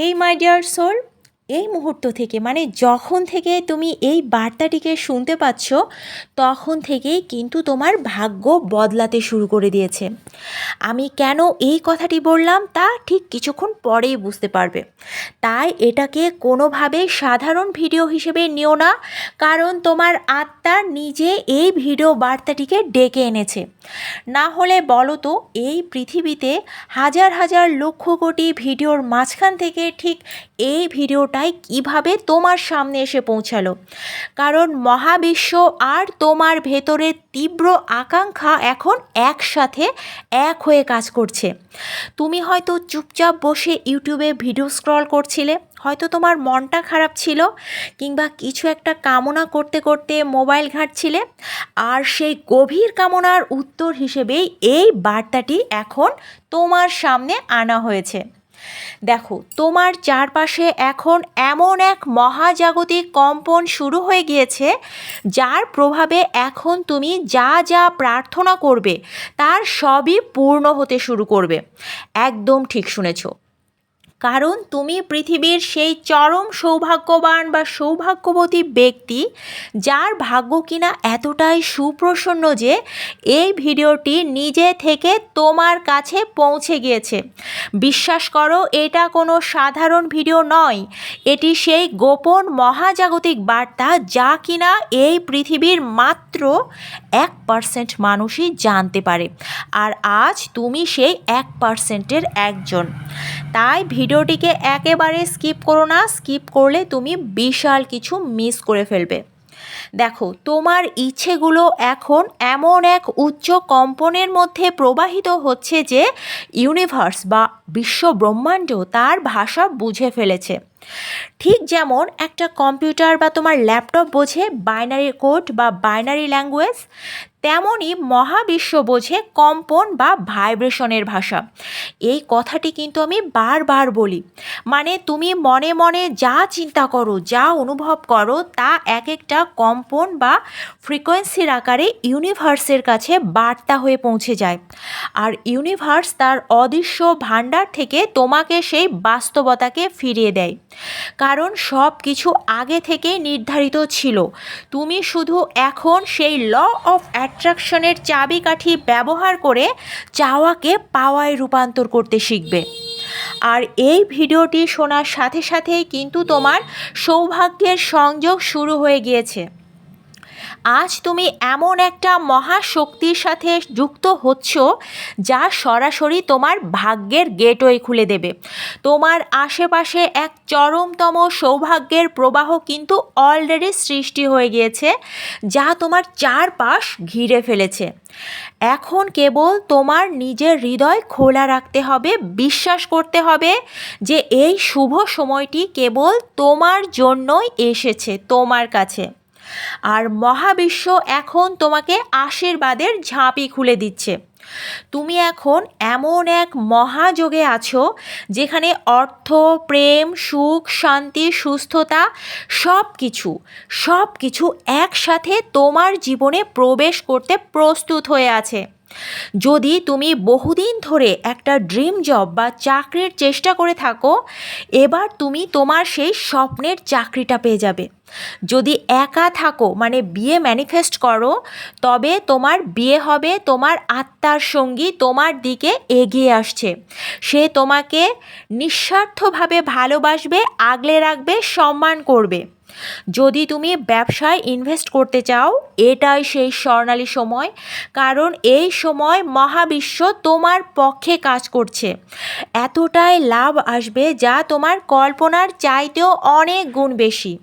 Hey my dear soul এই মুহূর্ত থেকে মানে যখন থেকে তুমি এই বার্তাটিকে শুনতে পাচ্ছ, তখন থেকেই কিন্তু তোমার ভাগ্য বদলাতে শুরু করে দিয়েছে। আমি কেন এই কথাটি বললাম তা ঠিক কিছুক্ষণ পরেই বুঝতে পারবে। তাই এটাকে কোনোভাবে সাধারণ ভিডিও হিসেবে নিও না, কারণ তোমার আত্মা নিজে এই ভিডিও বার্তাটিকে ডেকে এনেছে। না হলে বলো তো, এই পৃথিবীতে হাজার হাজার লক্ষ কোটি ভিডিওর মাঝখান থেকে ঠিক এই ভিডিওটাই কীভাবে তোমার সামনে এসে পৌঁছালো। কারণ মহাবিশ্ব আর তোমার ভেতরের তীব্র আকাঙ্ক্ষা এখন একসাথে এক হয়ে কাজ করছে। তুমি হয়তো চুপচাপ বসে ইউটিউবে ভিডিও স্ক্রল করছিলে, হয়তো তোমার মনটা খারাপ ছিল, কিংবা কিছু একটা কামনা করতে করতে মোবাইল ঘাঁটছিলে, আর সেই গভীর কামনার উত্তর হিসেবেই এই বার্তাটি এখন তোমার সামনে আনা হয়েছে। দেখো, তোমার চারপাশে এখন এমন এক মহাজাগতিক কম্পন শুরু হয়ে গিয়েছে, যার প্রভাবে এখন তুমি যা যা প্রার্থনা করবে, তার সবই পূর্ণ হতে শুরু করবে। একদম ঠিক শুনেছো। কারণ তুমি পৃথিবীর সেই চরম সৌভাগ্যবান বা সৌভাগ্যবতী ব্যক্তি যার ভাগ্য কিনা এতটাই সুপ্রসন্ন যে এই ভিডিওটি নিজে থেকে তোমার কাছে পৌঁছে গিয়েছে। বিশ্বাস করো, এটা কোনো সাধারণ ভিডিও নয়। এটি সেই গোপন মহাজাগতিক বার্তা যা কিনা এই পৃথিবীর মাত্র এক পার্সেন্ট মানুষই জানতে পারে। আর আজ তুমি সেই এক পার্সেন্টের একজন। তাই ভিডিওটিকে একেবারে স্কিপ করো না, স্কিপ করলে তুমি বিশাল কিছু মিস করে ফেলবে। দেখো, তোমার ইচ্ছেগুলো এখন এমন এক উচ্চ কম্পনের মধ্যে প্রবাহিত হচ্ছে যে ইউনিভার্স বা বিশ্ব ব্রহ্মাণ্ড তার ভাষা বুঝে ফেলেছে। ঠিক যেমন একটা কম্পিউটার বা তোমার ল্যাপটপ বোঝে বাইনারি কোড বা বাইনারি ল্যাঙ্গুয়েজ তেমনই মহাবিশ্ব বোঝে কম্পন বা ভাইব্রেশনের ভাষা। এই কথাটি কিন্তু আমি বারবার বলি। মানে তুমি মনে মনে যা চিন্তা করো, যা অনুভব করো, তা এক একটা কম্পন বা ফ্রিকোয়েন্সির আকারে ইউনিভার্সের কাছে বার্তা হয়ে পৌঁছে যায়। আর ইউনিভার্স তার অদৃশ্য ভাণ্ডার থেকে তোমাকে সেই বাস্তবতাকে ফিরিয়ে দেয়। কারণ সব কিছু আগে থেকেই নির্ধারিত ছিল। তুমি শুধু এখন সেই ল অফ অ্যাট্রাকশনের চাবিকাঠি ব্যবহার করে চাওয়াকে পাওয়ায় রূপান্তর করতে শিখবে। আর এই ভিডিওটি শোনার সাথে সাথেই কিন্তু তোমার সৌভাগ্যের সংযোগ শুরু হয়ে গিয়েছে। আজ তুমি এমন একটা মহাশক্তির সাথে যুক্ত হচ্ছ যা সরাসরি তোমার ভাগ্যের গেটওয়ে খুলে দেবে। তোমার আশেপাশে এক চরমতম সৌভাগ্যের প্রবাহ কিন্তু অলরেডি সৃষ্টি হয়ে গিয়েছে, যা তোমার চারপাশ ঘিরে ফেলেছে। এখন কেবল তোমার নিজের হৃদয় খোলা রাখতে হবে, বিশ্বাস করতে হবে যে এই শুভ সময়টি কেবল তোমার জন্যই এসেছে, তোমার কাছে। আর মহাবিশ্ব এখন তোমাকে আশীর্বাদের ঝাঁপি খুলে দিচ্ছে। তুমি এখন এমন এক মহাযোগে আছো যেখানে অর্থ, প্রেম, সুখ, শান্তি, সুস্থতা সব কিছু সব কিছু একসাথে তোমার জীবনে প্রবেশ করতে প্রস্তুত হয়ে আছে। যদি তুমি বহুদিন ধরে একটা ড্রিম জব বা চাকরির চেষ্টা করে থাকো, এবার তুমি তোমার সেই স্বপ্নের চাকরিটা পেয়ে যাবে। যদি একা থাকো মানে বিয়ে ম্যানিফেস্ট করো, তবে তোমার বিয়ে হবে তোমার আত্মার সঙ্গী, তোমার দিকে এগিয়ে আসছে। সে তোমাকে নিঃস্বার্থভাবে ভালোবাসবে, আগলে রাখবে, সম্মান করবে। যদি তুমি ব্যবসায় ইনভেস্ট করতে চাও, এটাই সেই স্বর্ণালী সময়, কারণ এই সময় মহাবিশ্ব তোমার পক্ষে কাজ করছে। এতটাই লাভ আসবে যা তোমার কল্পনার চাইতেও অনেক গুণ বেশি।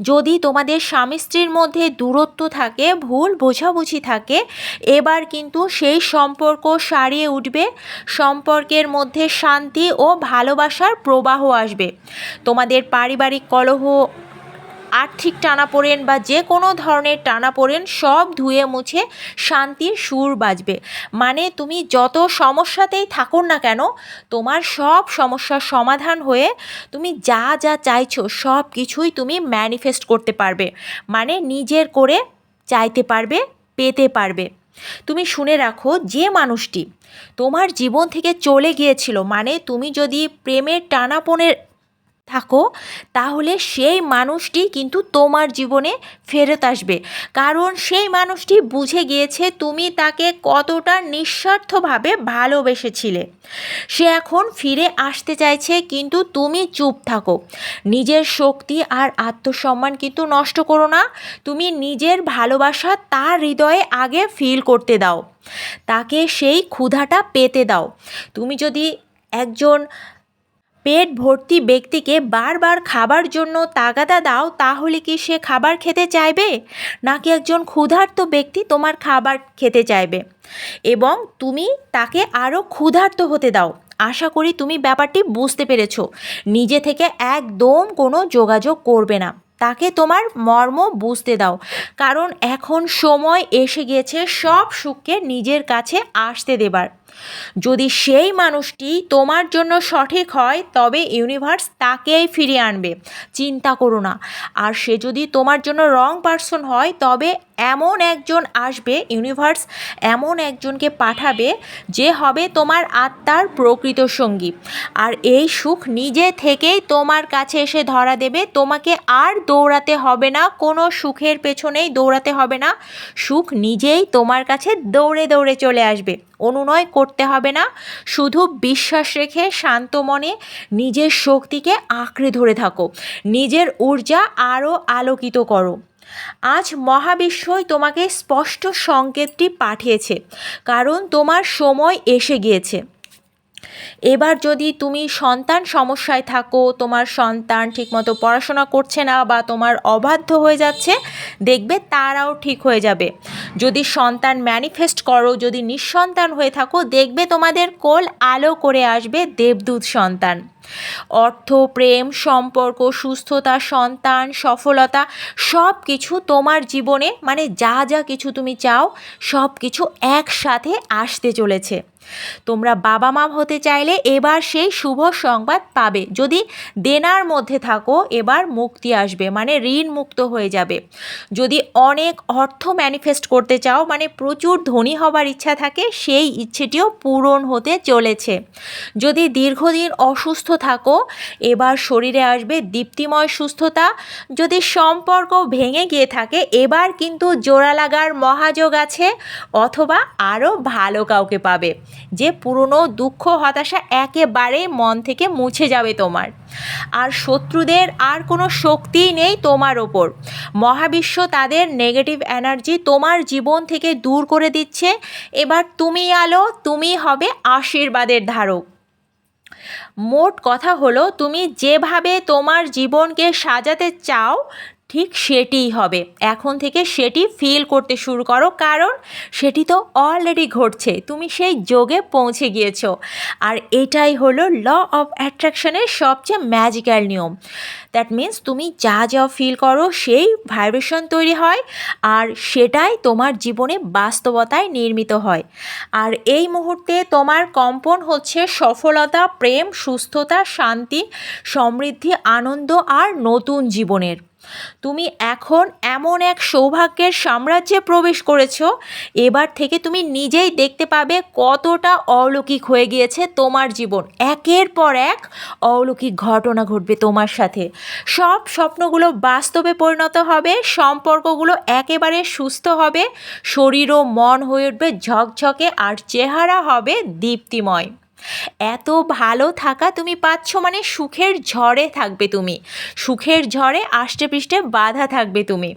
যদি তোমাদের স্বামী স্ত্রীর মধ্যে দূরত্ব থাকে, ভুল বোঝাবুঝি থাকে, এবার কিন্তু সেই সম্পর্ক সারিয়ে উঠবে। সম্পর্কের মধ্যে শান্তি ও ভালোবাসার প্রবাহ আসবে। তোমাদের পারিবারিক কলহ আর্থিক টানাপোড়েন বা যে কোনো ধরনের টানাপোড়েন সব ধুয়ে মুছে শান্তির সুর বাজবে। মানে তুমি যত সমস্যাতেই থাকো না কেন, তোমার সব সমস্যার সমাধান হয়ে তুমি যা যা চাইছো, সব কিছুই তুমি ম্যানিফেস্ট করতে পারবে। মানে নিজের করে চাইতে পারবে, পেতে পারবে। তুমি শুনে রাখো, যে মানুষটি তোমার জীবন থেকে চলে গিয়েছিল মানে তুমি যদি প্রেমের টানাপোনের থাকো, তাহলে সেই মানুষটি কিন্তু তোমার জীবনে ফেরত আসবে। কারণ সেই মানুষটি বুঝে গিয়েছে তুমি তাকে কতটা নিঃস্বার্থভাবে ভালোবেসেছিলে। সে এখন ফিরে আসতে চাইছে, কিন্তু তুমি চুপ থাকো। নিজের শক্তি আর আত্মসম্মান কিন্তু নষ্ট করো না। তুমি নিজের ভালোবাসা তার হৃদয়ে আগে ফিল করতে দাও। তাকে সেই ক্ষুধাটা পেতে দাও। তুমি যদি একজন পেট ভর্তি ব্যক্তিকে বারবার খাবার জন্য তাগাদা দাও, তাহলে কি সে খাবার খেতে চাইবে? নাকি একজন ক্ষুধার্ত ব্যক্তি তোমার খাবার খেতে চাইবে? এবং তুমি তাকে আরও ক্ষুধার্ত হতে দাও। আশা করি তুমি ব্যাপারটি বুঝতে পেরেছ। নিজে থেকে একদম কোনো যোগাযোগ করবে না। তাকে তোমার মর্ম বুঝতে দাও। কারণ এখন সময় এসে গিয়েছে সব সুখকে নিজের কাছে আসতে দেবার। যদি সেই মানুষটি তোমার জন্য সঠিক হয়, তবে ইউনিভার্স তাকেই ফিরিয়ে আনবে। চিন্তা করো না। আর সে যদি তোমার জন্য রং পার্সন হয়, তবে এমন একজন আসবে ইউনিভার্স এমন একজনকে পাঠাবে, যে হবে তোমার আত্মার প্রকৃত সঙ্গী। আর এই সুখ নিজে থেকেই তোমার কাছে এসে ধরা দেবে। তোমাকে আর দৌড়াতে হবে না, কোনো সুখের পেছনেই দৌড়াতে হবে না। সুখ নিজেই তোমার কাছে দৌড়ে দৌড়ে চলে আসবে। অনুনয় করতে হবে না। শুধু বিশ্বাস রেখে, শান্ত মনে নিজের শক্তিকে আঁকড়ে ধরে থাকো। নিজের ঊর্জা আরও আলোকিত করো। আজ মহাবিশ্বই তোমাকে স্পষ্ট সংকেতটি পাঠিয়েছে, কারণ তোমার সময় এসে গিয়েছে। এবার যদি তুমি সন্তান সমস্যায় থাকো, তোমার সন্তান ঠিকমতো পড়াশোনা করছে না বা তোমার অবাধ্য হয়ে যাচ্ছে, দেখবে তারাও ঠিক হয়ে যাবে। যদি সন্তান ম্যানিফেস্ট করো, যদি নিঃসন্তান হয়ে থাকো, দেখবে তোমাদের কোল আলো করে আসবে দেবদূত সন্তান। অর্থ, প্রেম, সম্পর্ক, সুস্থতা, সন্তান, সফলতা সব কিছু তোমার জীবনে মানে যা যা কিছু তুমি চাও সব কিছু একসাথে আসতে চলেছে। তোমরা বাবা মা হতে চাইলে এবার সেই শুভ সংবাদ পাবে। যদি দেনার মধ্যে থাকো, এবার মুক্তি আসবে মানে ঋণ মুক্ত হয়ে যাবে। যদি অনেক অর্থ ম্যানিফেস্ট করতে চাও মানে প্রচুর ধনী হবার ইচ্ছা থাকে, সেই ইচ্ছেটিও পূরণ হতে চলেছে। যদি দীর্ঘদিন অসুস্থ থাকো। এবার শরীরে আসবে দীপ্তিময় সুস্থতা। যদি সম্পর্ক ভেঙে গিয়ে থাকে, এবার কিন্তু জোড়া লাগার মহাযোগ আছে, অথবা আরও ভালো কাউকে পাবে। যে পুরনো দুঃখ, হতাশা একেবারেই মন থেকে মুছে যাবে তোমার। আর শত্রুদের আর কোনো শক্তিই নেই তোমার ওপর। মহাবিশ্ব তাদের নেগেটিভ এনার্জি তোমার জীবন থেকে দূর করে দিচ্ছে। এবার তুমি আলো, তুমি হবে আশীর্বাদের ধারক। মোট কথা হলো তুমি যেভাবে তোমার জীবনকে সাজাতে চাও ঠিক সেটিই হবে। এখন থেকে সেটি ফিল করতে শুরু করো, কারণ সেটি তো অলরেডি ঘটছে। তুমি সেই যোগে পৌঁছে গিয়েছো। আর এটাই হলো ল অফ অ্যাট্রাকশনের সবচেয়ে ম্যাজিক্যাল নিয়ম। দ্যাট মিন্স তুমি যা যা ফিল করো, সেই ভাইব্রেশন তৈরি হয়, আর সেটাই তোমার জীবনে বাস্তবতায় নির্মিত হয়। আর এই মুহূর্তে তোমার কম্পন হচ্ছে সফলতা, প্রেম, সুস্থতা, শান্তি, সমৃদ্ধি, আনন্দ, আর নতুন জীবনের। তুমি এখন এমন এক সৌভাগ্যের সাম্রাজ্যে প্রবেশ করেছ, এবার থেকে তুমি নিজেই দেখতে পাবে কতটা অলৌকিক হয়ে গিয়েছে তোমার জীবন। একের পর এক অলৌকিক ঘটনা ঘটবে তোমার সাথে। সব স্বপ্নগুলো বাস্তবে পরিণত হবে, সম্পর্কগুলো একেবারে সুস্থ হবে, শরীর ও মন হয়ে উঠবে ঝকঝকে, আর চেহারা হবে দীপ্তিময়। এত ভালো থাকা তুমি পাচ্ছ মানে সুখের ঝড়ে থাকবে তুমি। সুখের ঝড়ে আষ্টে পৃষ্ঠে বাধা থাকবে তুমি।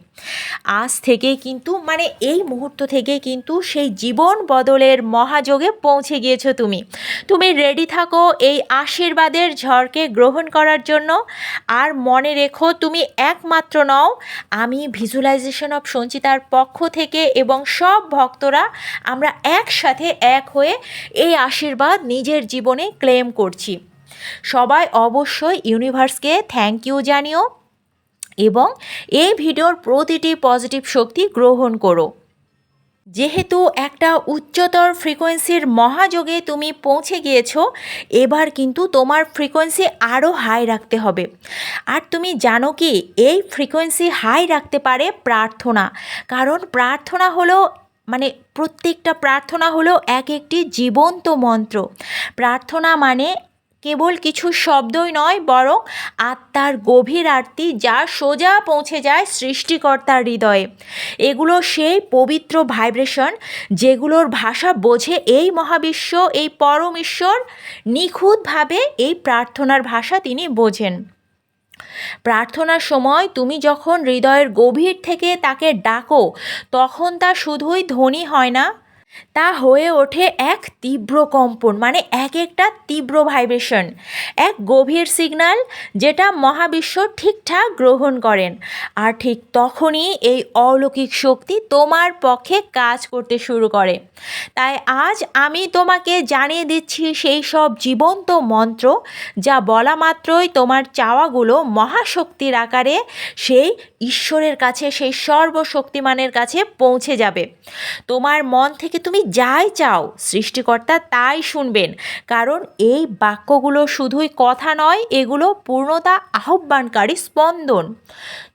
আজ থেকে কিন্তু মানে এই মুহূর্ত থেকে কিন্তু সেই জীবন বদলের মহাযোগে পৌঁছে গিয়েছো তুমি। তুমি রেডি থাকো এই আশীর্বাদের ঝড়কে গ্রহণ করার জন্য। আর মনে রেখো তুমি একমাত্র নও, আমি ভিজুয়ালাইজেশন অফ সঞ্চিতার পক্ষ থেকে এবং সব ভক্তরা আমরা একসাথে এক হয়ে এই আশীর্বাদ নিজের জীবনে ক্লেম করছি। সবাই অবশ্যই ইউনিভার্সকে থ্যাংক ইউ জানিও এবং এই ভিডিওর প্রতিটি পজিটিভ শক্তি গ্রহণ করো। যেহেতু একটা উচ্চতর ফ্রিকোয়েন্সির মহাযোগে তুমি পৌঁছে গিয়েছো, এবার কিন্তু তোমার ফ্রিকোয়েন্সি আরও হাই রাখতে হবে। আর তুমি জানো কি, এই ফ্রিকোয়েন্সি হাই রাখতে পারে প্রার্থনা, কারণ প্রার্থনা হলো মানে প্রত্যেকটা প্রার্থনা হলো এক একটি জীবন্ত মন্ত্র। প্রার্থনা মানে কেবল কিছু শব্দই নয়, বরং আত্মার গভীর আরতি যা সোজা পৌঁছে যায় সৃষ্টিকর্তার হৃদয়ে। এগুলো সেই পবিত্র ভাইব্রেশন যেগুলোর ভাষা বোঝে এই মহাবিশ্ব, এই পরম ঈশ্বর। নিখুঁতভাবে এই প্রার্থনার ভাষা তিনি বোঝেন। প্রার্থনার সময় তুমি যখন হৃদয়ের গভীর থেকে তাকে ডাকো, তখন তা শুধুই ধনী হয় না। তা হয়ে ওঠে এক তীব্র কম্পন মানে এক একটা তীব্র ভাইব্রেশন এক গভীর সিগন্যাল যেটা মহাবিশ্ব ঠিকঠাক গ্রহণ করেন। আর ঠিক তখনই এই অলৌকিক শক্তি তোমার পক্ষে কাজ করতে শুরু করে। তাই আজ আমি তোমাকে জানিয়ে দিচ্ছি সেই সব জীবন্ত মন্ত্র যা বলা মাত্রই তোমার চাওয়াগুলো মহাশক্তির আকারে সেই ঈশ্বরের কাছে, সেই সর্বশক্তিমানের কাছে পৌঁছে যাবে। তোমার মন থেকে তুমি যাই চাও, সৃষ্টিকর্তা তাই শুনবেন। কারণ এই বাক্যগুলো শুধুই কথা নয়, এগুলো পূর্ণতা আহ্বানকারী স্পন্দন।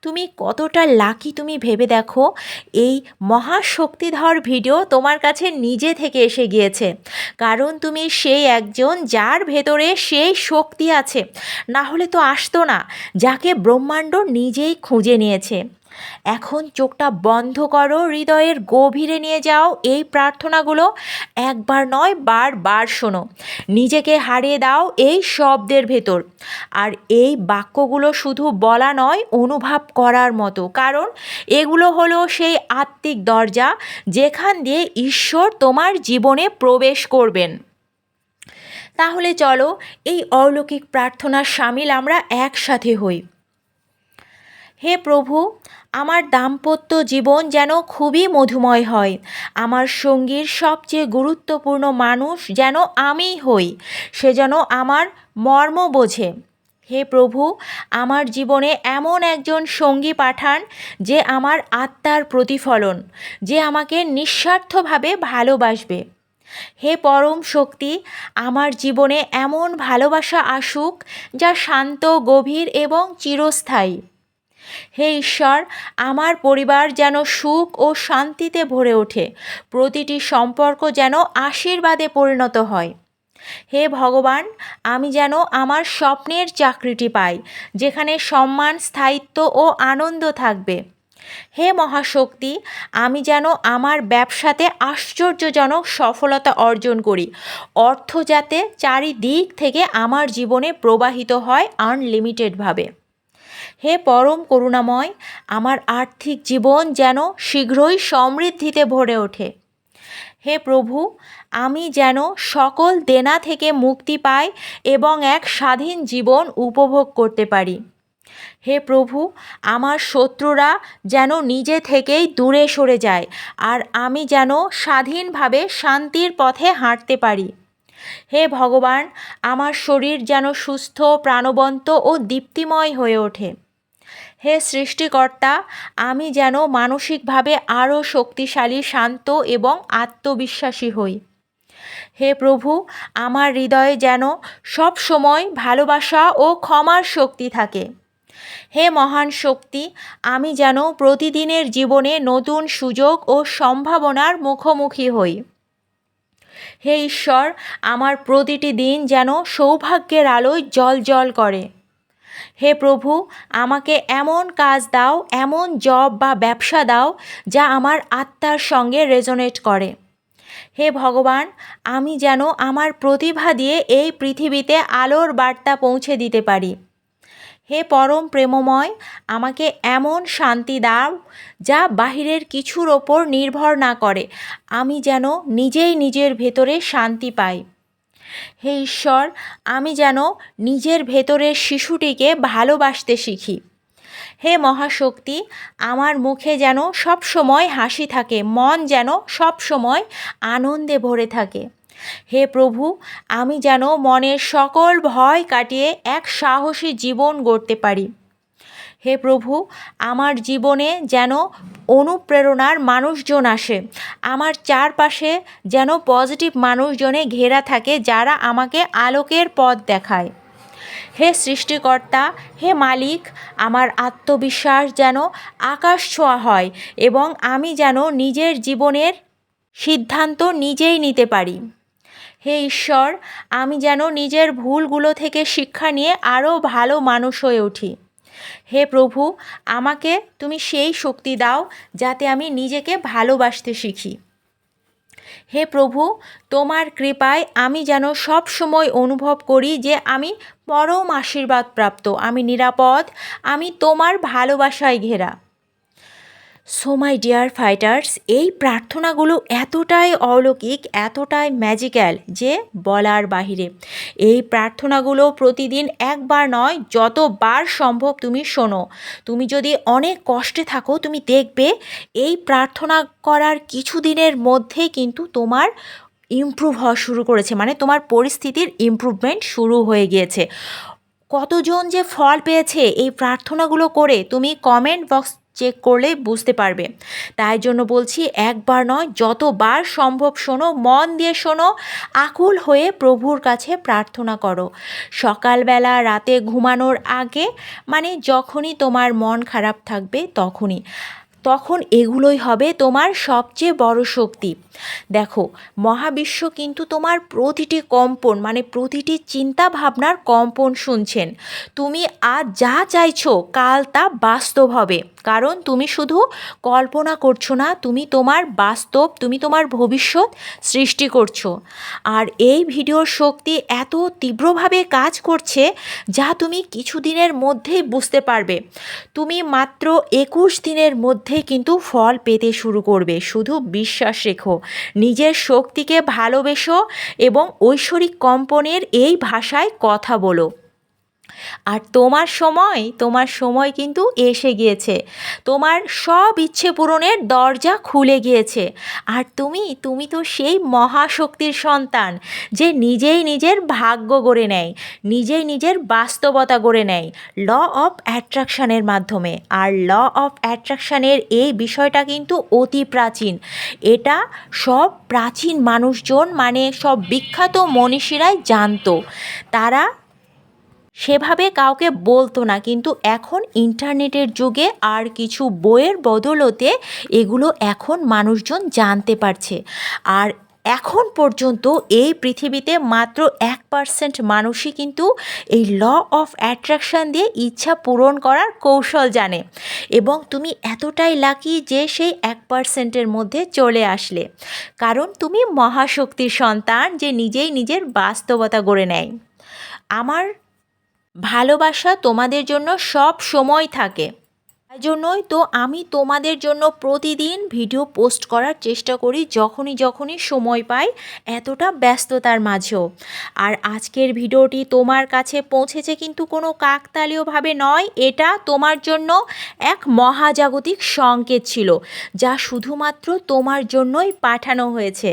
তুমি কতটা লাকি তুমি ভেবে দেখো, এই মহাশক্তিধর ভিডিও তোমার কাছে নিজে থেকে এসে গিয়েছে। কারণ তুমি সেই একজন যার ভেতরে সেই শক্তি আছে। না হলে তো আসতো না, যাকে ব্রহ্মাণ্ড নিজেই খুঁজে নিয়েছে। এখন চোখটা বন্ধ করো, হৃদয়ের গভীরে নিয়ে যাও এই প্রার্থনাগুলো। একবার নয়, বারবার শোনো। নিজেকে হারিয়ে দাও এই শব্দের ভেতর। আর এই বাক্যগুলো শুধু বলা নয়, অনুভব করার মতো। কারণ এগুলো হলো সেই আত্মিক দরজা যেখান দিয়ে ঈশ্বর তোমার জীবনে প্রবেশ করবেন। তাহলে চলো এই অলৌকিক প্রার্থনার সামিল আমরা একসাথে হই। হে প্রভু আমার দাম্পত্য জীবন যেন খুবই মধুময় হয়। আমার সঙ্গীর সবচেয়ে গুরুত্বপূর্ণ মানুষ যেন আমিই হই। সে যেন আমার মর্ম বোঝে। হে প্রভু, আমার জীবনে এমন একজন সঙ্গী পাঠান যে আমার আত্মার প্রতিফলন, যে আমাকে নিঃস্বার্থভাবে ভালোবাসবে। হে পরম শক্তি, আমার জীবনে এমন ভালোবাসা আসুক যা শান্ত, গভীর এবং চিরস্থায়ী। হে ঈশ্বর, আমার পরিবার যেন সুখ ও শান্তিতে ভরে ওঠে। প্রতিটি সম্পর্ক যেন আশীর্বাদে পরিণত হয়। হে ভগবান, আমি যেন আমার স্বপ্নের চাকরিটি পাই, যেখানে সম্মান, স্থায়িত্ব ও আনন্দ থাকবে। হে মহাশক্তি, আমি যেন আমার ব্যবসাতে আশ্চর্যজনক সফলতা অর্জন করি। অর্থ যাতে চারিদিক থেকে আমার জীবনে প্রবাহিত হয় আনলিমিটেডভাবে। হে পরম করুণাময়, আমার আর্থিক জীবন যেন শীঘ্রই সমৃদ্ধিতে ভরে ওঠে। হে প্রভু, আমি যেন সকল দেনা থেকে মুক্তি পাই এবং এক স্বাধীন জীবন উপভোগ করতে পারি। হে প্রভু, আমার শত্রুরা যেন নিজে থেকেই দূরে সরে যায় আর আমি যেন স্বাধীনভাবে শান্তির পথে হাঁটতে পারি। হে ভগবান, আমার শরীর যেন সুস্থ, প্রাণবন্ত ও দীপ্তিময় হয়ে ওঠে। হে সৃষ্টিকর্তা, আমি যেন মানসিকভাবে আরও শক্তিশালী, শান্ত এবং আত্মবিশ্বাসী হই। হে প্রভু, আমার হৃদয়ে যেন সব সময় ভালোবাসা ও ক্ষমার শক্তি থাকে। হে মহান শক্তি, আমি যেন প্রতিদিনের জীবনে নতুন সুযোগ ও সম্ভাবনার মুখোমুখি হই। হে ঈশ্বর, আমার প্রতিটি দিন যেন সৌভাগ্যের আলোয় জল জল করে। হে প্রভু, আমাকে এমন কাজ দাও, এমন জব বা ব্যবসা দাও যা আমার আত্মার সঙ্গে রেজোনেট করে। হে ভগবান, আমি যেন আমার প্রতিভা দিয়ে এই পৃথিবীতে আলোর বার্তা পৌঁছে দিতে পারি। হে পরম প্রেমময়, আমাকে এমন শান্তি দাও যা বাহিরের কিছুর ওপর নির্ভর না করে। আমি যেন নিজেই নিজের ভেতরে শান্তি পাই। হে ঈশ্বর, আমি যেন নিজের ভেতরের শিশুটিকে ভালোবাসতে শিখি। হে মহাশক্তি, আমার মুখে যেন সব সময় হাসি থাকে, মন যেন সব সময় আনন্দে ভরে থাকে। হে প্রভু, আমি যেন মনের সকল ভয় কাটিয়ে এক সাহসী জীবন গড়তে পারি। হে প্রভু, আমার জীবনে যেন অনুপ্রেরণার মানুষজন আসে। আমার চারপাশে যেন পজিটিভ মানুষজনে ঘেরা থাকে যারা আমাকে আলোকের পথ দেখায়। হে সৃষ্টিকর্তা, হে মালিক, আমার আত্মবিশ্বাস যেন আকাশ ছোঁয়া হয় এবং আমি যেন নিজের জীবনের সিদ্ধান্ত নিজেই নিতে পারি। হে ঈশ্বর, আমি যেন নিজের ভুলগুলো থেকে শিক্ষা নিয়ে আরও ভালো মানুষ হয়ে উঠি। হে প্রভু, আমাকে তুমি সেই শক্তি দাও যাতে আমি নিজেকে ভালোবাসতে শিখি। হে প্রভু, তোমার কৃপায় আমি যেন সব সময় অনুভব করি যে আমি পরম আশীর্বাদ প্রাপ্ত আমি নিরাপদ, আমি তোমার ভালোবাসায় ঘেরা। সো মাই ডিয়ার ফাইটার্স এই প্রার্থনাগুলো এতটাই অলৌকিক, এতটাই ম্যাজিক্যাল যে বলার বাহিরে। এই প্রার্থনাগুলো প্রতিদিন একবার নয়, যতবার সম্ভব তুমি শোনো। তুমি যদি অনেক কষ্টে থাকো, তুমি দেখবে এই প্রার্থনা করার কিছু দিনের মধ্যে কিন্তু তোমার ইমপ্রুভ হওয়া শুরু করেছে মানে তোমার পরিস্থিতির ইমপ্রুভমেন্ট শুরু হয়ে গিয়েছে। কতজন যে ফল পেয়েছে এই প্রার্থনাগুলো করে, তুমি কমেন্ট বক্স চেক করলেই বুঝতে পারবে। তাই জন্য বলছি একবার নয়, যতবার সম্ভব শোনো, মন দিয়ে শোনো, আকুল হয়ে প্রভুর কাছে প্রার্থনা করো। সকালবেলা রাতে ঘুমানোর আগে মানে যখনই তোমার মন খারাপ থাকবে তখনই। তখন এগুলোই হবে তোমার সবচেয়ে বড় শক্তি। দেখো, মহাবিশ্ব কিন্তু তোমার প্রতিটি কম্পন মানে প্রতিটি চিন্তা ভাবনার কম্পন শুনছেন। তুমি আজ যা চাইছো, কাল তা বাস্তব হবে। কারণ তুমি শুধু কল্পনা করছ না, তুমি তোমার বাস্তব, তুমি তোমার ভবিষ্যৎ সৃষ্টি করছ। আর এই ভিডিওর শক্তি এত তীব্রভাবে কাজ করছে যা তুমি কিছুদিনের মধ্যেই বুঝতে পারবে। তুমি মাত্র একুশ দিনের মধ্যে কিন্তু ফল পেতে শুরু করবে। শুধু বিশ্বাস রেখো, নিজের শক্তিকে ভালোবেসো এবং ঐশ্বরিক কম্পনের এই ভাষায় কথা বলো। আর তোমার সময় তোমার সময় কিন্তু এসে গিয়েছে। তোমার সব ইচ্ছে পূরণের দরজা খুলে গিয়েছে। আর তুমি তুমি তো সেই মহাশক্তির সন্তান যে নিজেই নিজের ভাগ্য গড়ে নেয়, নিজেই নিজের বাস্তবতা গড়ে নেয়। ল অফ অ্যাট্রাকশানের মাধ্যমে। আর ল অফ অ্যাট্রাকশানের এই বিষয়টা কিন্তু অতি প্রাচীন। এটা সব প্রাচীন মানুষজন মানে সব বিখ্যাত মনীষীরাই জানতো। তারা সেভাবে কাউকে বলতো না। কিন্তু এখন ইন্টারনেটের যুগে আর কিছু বইয়ের বদলতে এগুলো এখন মানুষজন জানতে পারছে। আর এখন পর্যন্ত এই পৃথিবীতে মাত্র এক পার্সেন্ট মানুষই কিন্তু এই ল অফ অ্যাট্রাকশান দিয়ে ইচ্ছা পূরণ করার কৌশল জানে। এবং তুমি এতটাই লাকি যে সেই এক পার্সেন্টের মধ্যে চলে আসলে। কারণ তুমি মহাশক্তির সন্তান যে নিজেই নিজের বাস্তবতা গড়ে নেয়। আমার ভালোবাসা তোমাদের জন্য সব সময় থাকে। তাই জন্যই তো আমি তোমাদের জন্য প্রতিদিন ভিডিও পোস্ট করার চেষ্টা করি যখনই যখনই সময় পাই এতটা ব্যস্ততার মাঝেও। আর আজকের ভিডিওটি তোমার কাছে পৌঁছেছে কিন্তু কোনো কাকতালীয়ভাবে নয়, এটা তোমার জন্য এক মহাজাগতিক সংকেত ছিল, যা শুধুমাত্র তোমার জন্যই পাঠানো হয়েছে।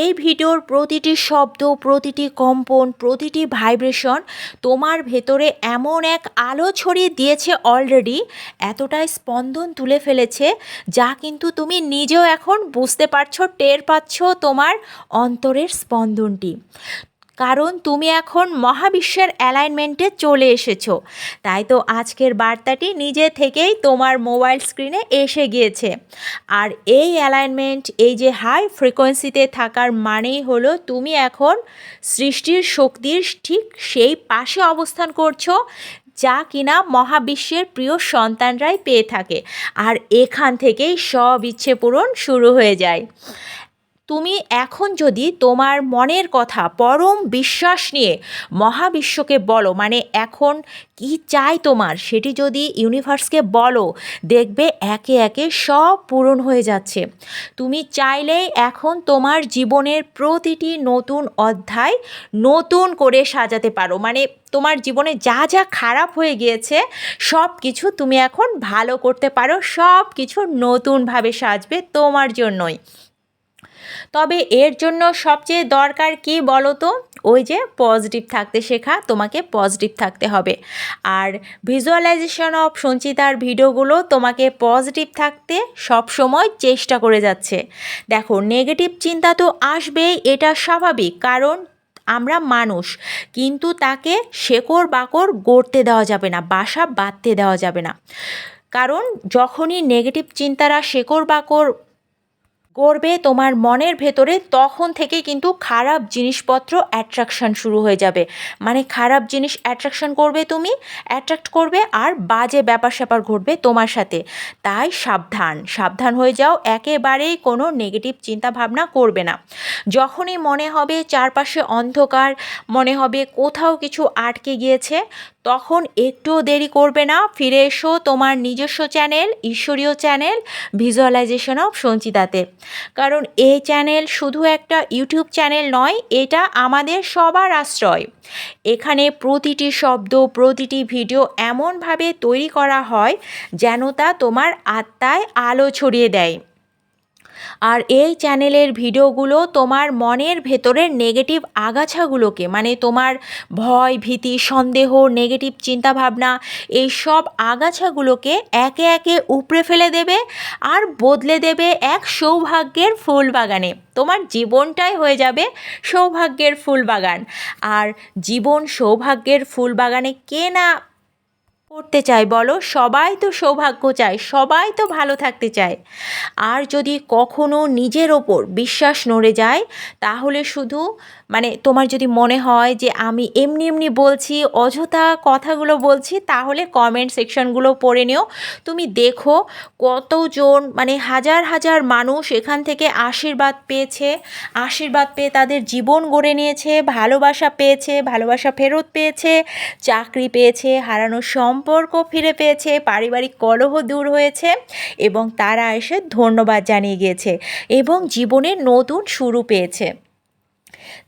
এই ভিডিওর প্রতিটি শব্দ, প্রতিটি কম্পন, প্রতিটি ভাইব্রেশন তোমার ভেতরে এমন এক আলো ছড়িয়ে দিয়েছে অলরেডি এতটাই স্পন্দন তুলে ফেলেছে যা কিন্তু তুমি নিজেও এখন বুঝতে পারছ, টের পাচ্ছ তোমার অন্তরের স্পন্দনটি। কারণ তুমি এখন মহাবিশ্বের অ্যালাইনমেন্টে চলে এসেছ। তাই তো আজকের বার্তাটি নিজে থেকেই তোমার মোবাইল স্ক্রিনে এসে গিয়েছে। আর এই অ্যালাইনমেন্ট, এই যে হাই ফ্রিকোয়েন্সিতে থাকার মানেই হলো তুমি এখন সৃষ্টির শক্তির ঠিক সেই পাশে অবস্থান করছ যা কিনা মহাবিশ্বের প্রিয় সন্তানরাই পেয়ে থাকে। আর এখান থেকেই সব ইচ্ছে পূরণ শুরু হয়ে যায়। তুমি এখন যদি তোমার মনের কথা, পরম বিশ্বাস নিয়ে মহাবিশ্বকে বলো মানে এখন কি চাই তোমার, সেটি যদি ইউনিভার্সকে বলো, দেখবে একে একে সব পূরণ হয়ে যাচ্ছে। তুমি চাইলেই এখন তোমার জীবনের প্রতিটি নতুন অধ্যায় নতুন করে সাজাতে পারো। মানে তোমার জীবনে যা যা খারাপ হয়ে গিয়েছে সব কিছু তুমি এখন ভালো করতে পারো সব কিছু নতুনভাবে সাজবে তোমার জন্যই। তবে এর জন্য সবচেয়ে দরকার কি বলো তো ওই যে পজিটিভ থাকতে শেখা, তোমাকে পজিটিভ থাকতে হবে। আর ভিজুয়ালাইজেশন অফ সঞ্চিতার ভিডিওগুলো তোমাকে পজিটিভ থাকতে সব সময় চেষ্টা করে যাচ্ছে। দেখো নেগেটিভ চিন্তা তো আসবেই, এটা স্বাভাবিক, কারণ আমরা মানুষ, কিন্তু তাকে শেকড় বাকড় গড়তে দেওয়া যাবে না, বাসা বাঁধতে দেওয়া যাবে না। কারণ যখনই নেগেটিভ চিন্তারা শেকড় বাকড় করবে তোমার মনের ভেতরে, তখন থেকে কিন্তু খারাপ জিনিসপত্র অ্যাট্রাকশান শুরু হয়ে যাবে। মানে খারাপ জিনিস অ্যাট্রাকশান করবে তুমি অ্যাট্রাক্ট করবে আর বাজে ব্যাপার স্যাপার ঘটবে তোমার সাথে। তাই সাবধান সাবধান হয়ে যাও, একেবারেই কোনো নেগেটিভ চিন্তা ভাবনা করবে না। যখনই মনে হবে চারপাশে অন্ধকার, মনে হবে কোথাও কিছু আটকে গিয়েছে তখন একটুও দেরি করবে না। ফিরে এসো তোমার নিজস্ব চ্যানেল, ঈশ্বরীয় চ্যানেল, ভিজুয়ালাইজেশন অফ সঞ্চিতাতে। কারণ এই চ্যানেল শুধু একটা ইউটিউব চ্যানেল নয়, এটা আমাদের সবার আশ্রয়। এখানে প্রতিটি শব্দ, প্রতিটি ভিডিও এমনভাবে তৈরি করা হয় যেন তা তোমার আত্মায় আলো ছড়িয়ে দেয়। আর এই চ্যানেলের ভিডিওগুলো তোমার মনের ভেতরের নেগেটিভ আগাছাগুলোকে মানে তোমার ভয়, ভীতি, সন্দেহ নেগেটিভ চিন্তাভাবনা এই সব আগাছাগুলোকে একে একে উপড়ে ফেলে দেবে আর বদলে দেবে এক সৌভাগ্যের ফুল বাগানে তোমার জীবনটাই হয়ে যাবে সৌভাগ্যের ফুল বাগান আর জীবন সৌভাগ্যের ফুল বাগানে কে না করতে চায়, বলো, সবাই তো সৌভাগ্য চায়, সবাই তো ভালো থাকতে চায়। আর যদি কখনো নিজের ওপর বিশ্বাস নড়ে যায়, তাহলে শুধু মানে তোমার যদি মনে হয় যে আমি এমনি এমনি বলছি, অযথা কথাগুলো বলছি, তাহলে কমেন্ট সেকশনগুলো পড়ে নিও। তুমি দেখো কতজন মানে হাজার হাজার মানুষ এখান থেকে আশীর্বাদ পেয়েছে। আশীর্বাদ পেয়ে তাদের জীবন গড়ে নিয়েছে, ভালোবাসা পেয়েছে, ভালোবাসা ফেরত পেয়েছে, চাকরি পেয়েছে, হারানো সম্পর্ক ফিরে পেয়েছে, পারিবারিক কলহ দূর হয়েছে এবং তারা এসে ধন্যবাদ জানিয়ে গিয়েছে এবং জীবনের নতুন শুরু পেয়েছে।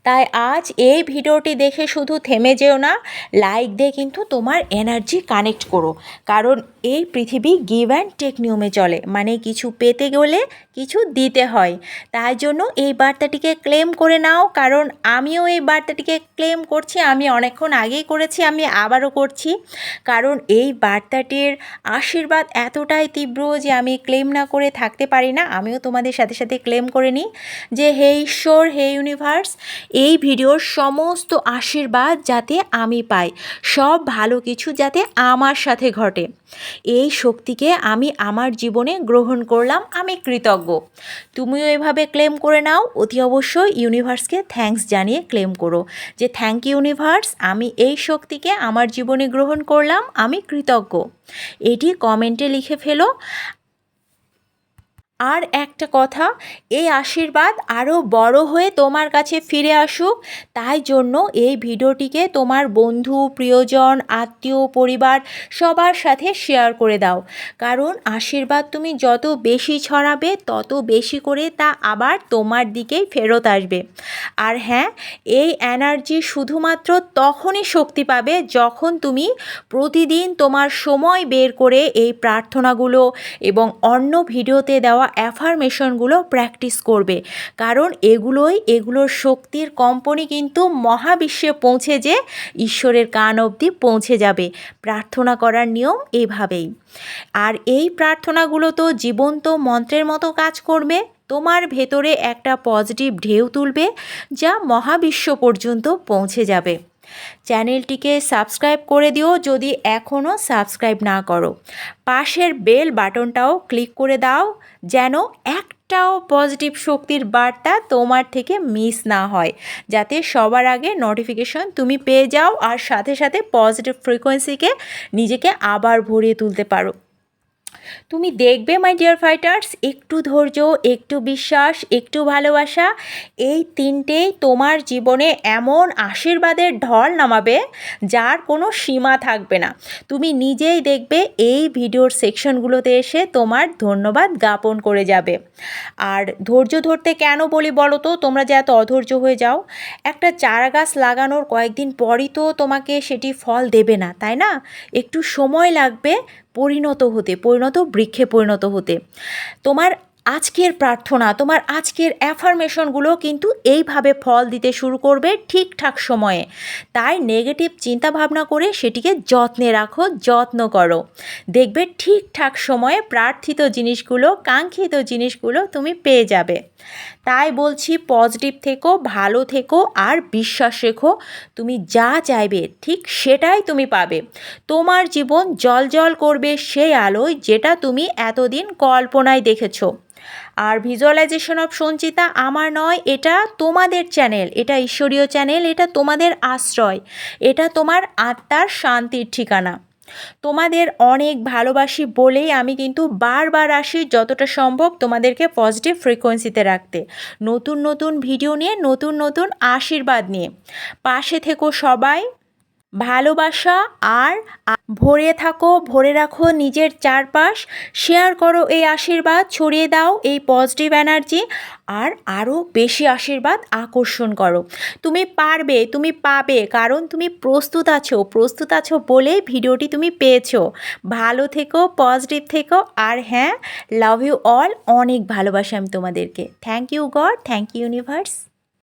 তাই আজ এই ভিডিওটি দেখে শুধু থেমে যেও না লাইক দিয়ে কিন্তু তোমার এনার্জি কানেক্ট করো। কারণ এই পৃথিবী গিভ অ্যান্ড টেক নিয়মে চলে মানে কিছু পেতে গেলে কিছু দিতে হয়। তাই জন্য এই বার্তাটিকে ক্লেম করে নাও, কারণ আমিও এই বার্তাটিকে ক্লেম করছি, আমি অনেকক্ষণ আগেই করেছি, আমি আবারও করছি। কারণ এই বার্তাটির আশীর্বাদ এতটাই তীব্র যে আমি ক্লেম না করে থাকতে পারি না, আমিও তোমাদের সাথে সাথে ক্লেম করে নিই যে, হে ঈশ্বর, হে ইউনিভার্স এই ভিডিওর সমস্ত আশীর্বাদ যাতে আমি পাই, সব ভালো কিছু যাতে আমার সাথে ঘটে। এই শক্তিকে আমি আমার জীবনে গ্রহণ করলাম, আমি কৃতজ্ঞ। তুমিও এভাবে ক্লেম করে নাও, অতি অবশ্যই ইউনিভার্সকে থ্যাঙ্কস জানিয়ে ক্লেম করো যে থ্যাংক ইউনিভার্স আমি এই শক্তিকে আমার জীবনে গ্রহণ করলাম, আমি কৃতজ্ঞ। এটি কমেন্টে লিখে ফেলো। আর একটা কথা, এই আশীর্বাদ আরও বড় হয়ে তোমার কাছে ফিরে আসুক। তাই জন্য এই ভিডিওটিকে তোমার বন্ধু, প্রিয়জন, আত্মীয়, পরিবার সবার সাথে শেয়ার করে দাও। কারণ আশীর্বাদ তুমি যত বেশি ছড়াবে, তত বেশি করে তা আবার তোমার দিকেই ফেরত আসবে। আর হ্যাঁ এই এনার্জি শুধুমাত্র তখনই শক্তি পাবে যখন তুমি প্রতিদিন তোমার সময় বের করে এই প্রার্থনাগুলো এবং অন্য ভিডিওতে দেওয়া অ্যাফার্মেশনগুলো প্র্যাকটিস করবে। কারণ এগুলোই, এগুলোর শক্তির কম্পনই কিন্তু মহাবিশ্বে পৌঁছে যে ঈশ্বরের কান অবধি পৌঁছে যাবে। প্রার্থনা করার নিয়ম এভাবেই। আর এই প্রার্থনাগুলো তো জীবন্ত মন্ত্রের মতো কাজ করবে। তোমার ভেতরে একটা পজিটিভ ঢেউ তুলবে, যা মহাবিশ্ব পর্যন্ত পৌঁছে যাবে। চ্যানেলটিকে সাবস্ক্রাইব করে দিও যদি এখনও সাবস্ক্রাইব না করো। পাশের বেল বাটনটাও ক্লিক করে দাও যেন একটাও পজিটিভ শক্তির বার্তা তোমার থেকে মিস না হয়। যাতে সবার আগে নোটিফিকেশন তুমি পেয়ে যাও আর সাথে সাথে পজিটিভ ফ্রিকোয়েন্সিকে নিজেকে আবার ভরিয়ে তুলতে পারো। তুমি দেখবে মাই ডিয়ার ফাইটার্স একটু ধৈর্য, একটু বিশ্বাস, একটু ভালোবাসা, এই তিনটেই তোমার জীবনে এমন আশীর্বাদের ঢল নামাবে যার কোনো সীমা থাকবে না। তুমি নিজেই দেখবে এই ভিডিওর সেকশনগুলোতে এসে তোমার ধন্যবাদ জ্ঞাপন করে যাবে। আর ধৈর্য ধরতে কেন বলি বলো তো? তোমরা যে এত অধৈর্য হয়ে যাও, একটা চারা গাছ লাগানোর কয়েকদিন পরই তো তোমাকে সেটি ফল দেবে না, তাই না? একটু সময় লাগবে পরিণত হতে, পরিণত, বৃক্ষে পরিণত হতে। তোমার আজকের প্রার্থনা, তোমার আজকের অ্যাফার্মেশনগুলো কিন্তু এইভাবে ফল দিতে শুরু করবে ঠিকঠাক সময়ে। তাই নেগেটিভ চিন্তা ভাবনা করে সেটিকে যত্নে রাখো, যত্ন করো। দেখবে ঠিকঠাক সময়ে প্রার্থিত জিনিসগুলো, কাঙ্ক্ষিত জিনিসগুলো তুমি পেয়ে যাবে। তাই বলছি পজিটিভ থেকো, ভালো থেকো আর বিশ্বাস রেখো। তুমি যা চাইবে ঠিক সেটাই তুমি পাবে। তোমার জীবন জল জল করবে সেই আলোয় যেটা তুমি এতদিন কল্পনায় দেখেছ। আর ভিজুয়ালাইজেশন অফ সঞ্চিতা আমার নয়, এটা তোমাদের চ্যানেল এটা ঈশ্বরীয় চ্যানেল এটা তোমাদের আশ্রয়, এটা তোমার আত্মার শান্তির ঠিকানা। তোমাদের অনেক ভালোবাসি বলেই আমি কিন্তু বারবার আসি যতটা সম্ভব তোমাদেরকে পজিটিভ ফ্রিকোয়েন্সিতে রাখতে। নতুন নতুন ভিডিও নিয়ে, নতুন নতুন আশীর্বাদ নিয়ে। পাশে থেকো সবাই। ভালোবাসা আর ভরে থাকো, ভরে রাখো নিজের চারপাশ। শেয়ার করো এই আশীর্বাদ, ছড়িয়ে দাও এই পজিটিভ এনার্জি আর আরও বেশি আশীর্বাদ আকর্ষণ করো। তুমি পারবে, তুমি পাবে, কারণ তুমি প্রস্তুত আছো প্রস্তুত আছো বলে ভিডিওটি তুমি পেয়েছ। ভালো থেকো পজিটিভ থেকো আর হ্যাঁ লাভ ইউ অল অনেক ভালোবাসি আমি তোমাদেরকে। Thank you God thank you universe